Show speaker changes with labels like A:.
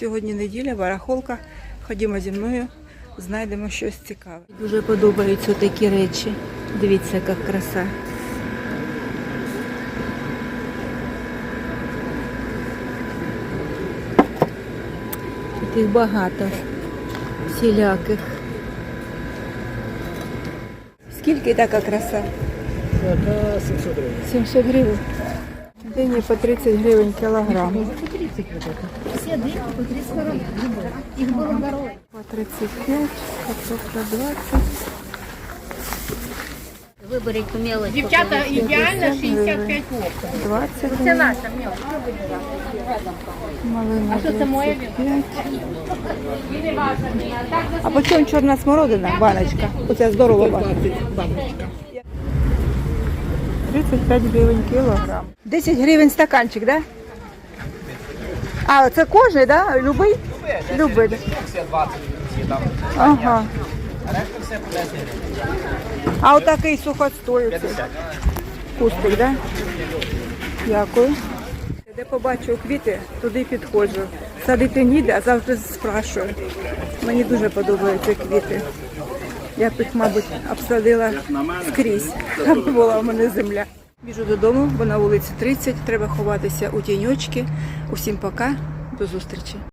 A: Сьогодні неділя, барахолка. Ходімо зі мною, знайдемо щось цікаве. Дуже подобаються такі речі. Дивіться, яка краса. Тут їх багато всіляких. Скільки така краса?
B: Така 700 гривень.
A: 700 гривень. Дині по 30 гривень кілограм.
C: Все дырки по 30 гривен. Их было дорого.
A: По 35, картопля 20.
C: Выборить умело.
D: Дівчата ідеально 65 років.
A: 20
D: Це
A: гривень.
D: наша мелочь.
A: Малина
D: що це моє
A: 25. А по чому чорна смородина, баночка? Оце здорова баночка. 35 гривень кілограм. 10 гривень стаканчик, да? А, це кожний, да? Любий? Любий. да? Ага. А отакий сухостой. оце? Кустик, да? Дякую. Де побачу квіти, туди підходжу. Садити ніде, а завжди спрашую. Мені дуже подобаються квіти. Я тут, мабуть, обсадила скрізь, була в мене земля. Біжу додому, бо на вулиці 30, треба ховатися у тіньочки. Усім пока, до зустрічі.